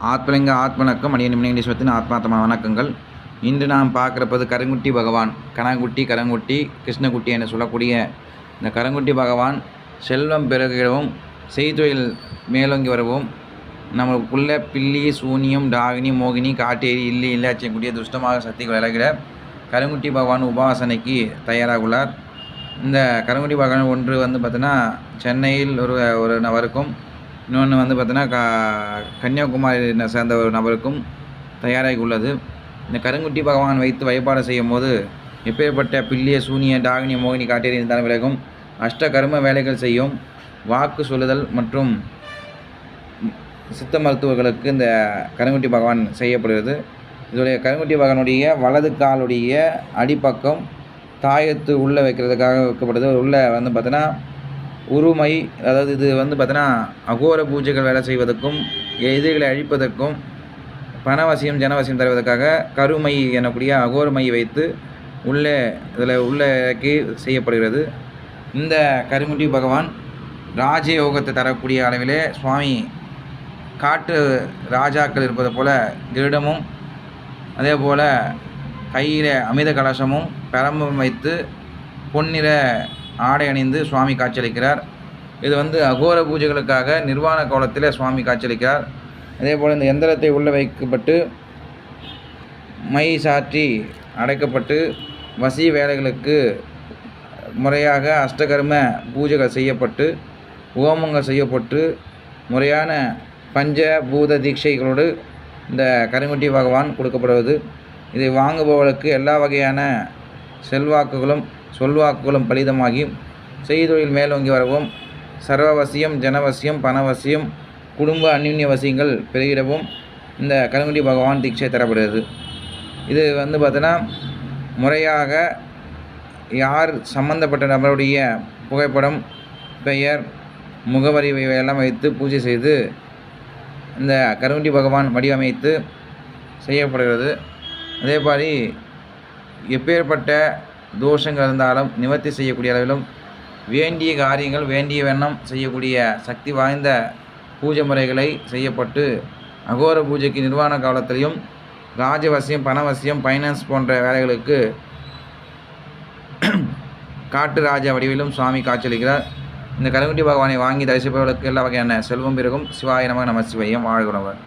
ஆத்மலிங்க ஆத்மணக்கம் அடிய நிமிடேஸ்வரத்தின் ஆத்மாத்மா வணக்கங்கள். இன்று நாம் பார்க்குறப்பது கருங்குட்டி பகவான் கனங்குட்டி கரங்குட்டி கிருஷ்ணகுட்டி என்று சொல்லக்கூடிய இந்த கரங்குட்டி பகவான் செல்வம் பெருகிடவும் செய்தொழில் மேலோங்கி வரவும் நம்மளுக்குள்ள பில்லி சூனியம் டாகினி மோகினி காட்டேரி இல்லி இல்லாச்சக்கூடிய துஷ்டமாக சக்திகள் விலகிட கருங்குட்டி பகவான் உபாசனைக்கு தயாராக உள்ளார் இந்த கருங்குட்டி பகவான் ஒன்று வந்து பார்த்தினா சென்னையில் ஒரு ஒரு நபருக்கும் இன்னொன்று வந்து பார்த்தீங்கன்னா கா சேர்ந்த ஒரு நபருக்கும் தயாராகி உள்ளது. இந்த கருங்குட்டி பகவான் வைத்து வழிபாடு செய்யும் போது எப்பேற்பட்ட பில்லிய சூனிய டாகினி மோகினி காட்டேரி இருந்தாலும் விலகும். அஷ்ட கர்ம வேலைகள் செய்யும். வாக்கு சொல்லுதல் மற்றும் சித்த மருத்துவர்களுக்கு இந்த கருங்குட்டி பகவான் செய்யப்படுகிறது. இதோடைய கருங்குட்டி பகவானுடைய வலது காலுடைய அடிப்பக்கம் தாயத்து உள்ளே வைக்கிறதுக்காக வைக்கப்படுது. உள்ளே வந்து பார்த்தீங்கன்னா உருமை அதாவது இது வந்து பார்த்தீங்கன்னா அகோர பூஜைகள் வேலை செய்வதற்கும் எதிரிகளை அழிப்பதற்கும் பணவசியம் ஜனவசியம் தருவதற்காக கருமை எனக்கூடிய அகோரமை வைத்து உள்ளே இதில் உள்ளே இறக்கி செய்யப்படுகிறது. இந்த கருமுட்டி பகவான் ராஜயோகத்தை தரக்கூடிய அளவிலே சுவாமி காட்டு ராஜாக்கள் இருப்பது போல கிரீடமும் அதே போல் கையில் அமித கலசமும் பெரம்பும் வைத்து பொன்னிற ஆடை அணிந்து சுவாமி காட்சியளிக்கிறார். இது வந்து அகோர பூஜைகளுக்காக நிர்வாண கோலத்தில் சுவாமி காட்சியளிக்கிறார். அதே போல் இந்த எந்திரத்தை உள்ளே வைக்கப்பட்டு மை சாற்றி அடைக்கப்பட்டு வசி வேலைகளுக்கு முறையாக அஷ்டகர்ம பூஜைகள் செய்யப்பட்டு ஹோமங்கள் செய்யப்பட்டு முறையான பஞ்ச பூத தீட்சைகளோடு இந்த கருங்குட்டி பகவான் கொடுக்கப்படுவது. இதை வாங்குபவர்களுக்கு எல்லா வகையான செல்வாக்குகளும் சொல்வாக்குகளும் பலிதமாகி செய்தொழில் மேலோங்கி வரவும் சர்வவசியம் ஜனவசியம் பணவசியம் குடும்ப அந்யுன்ய வசியங்கள் பெருகிடவும் இந்த கருங்குடி பகவான் தீட்சை தரப்படுகிறது. இது வந்து பார்த்தோன்னா முறையாக யார் சம்பந்தப்பட்ட நபருடைய புகைப்படம் பெயர் முகவரி எல்லாம் வைத்து பூஜை செய்து இந்த கருங்குடி பகவான் வடிவமைத்து செய்யப்படுகிறது. அதே மாதிரி எப்பேற்பட்ட தோஷங்கள் இருந்தாலும் நிவர்த்தி செய்யக்கூடிய அளவிலும் வேண்டிய காரியங்கள் வேண்டிய வண்ணம் செய்யக்கூடிய சக்தி வாய்ந்த பூஜை முறைகளை செய்யப்பட்டு அகோர பூஜைக்கு நிர்வாண காலத்திலையும் ராஜவசியம் பணவசியம் ஃபைனான்ஸ் போன்ற வேலைகளுக்கு காட்டு ராஜா வடிவிலும் சுவாமி காட்சியளிக்கிறார். இந்த கருங்குட்டி பகவானை வாங்கி தரிசிப்பவர்களுக்கு எல்லா வகையான செல்வம் பிறகும் சிவாய நமக நம சிவையம். வாழ்கிறவர்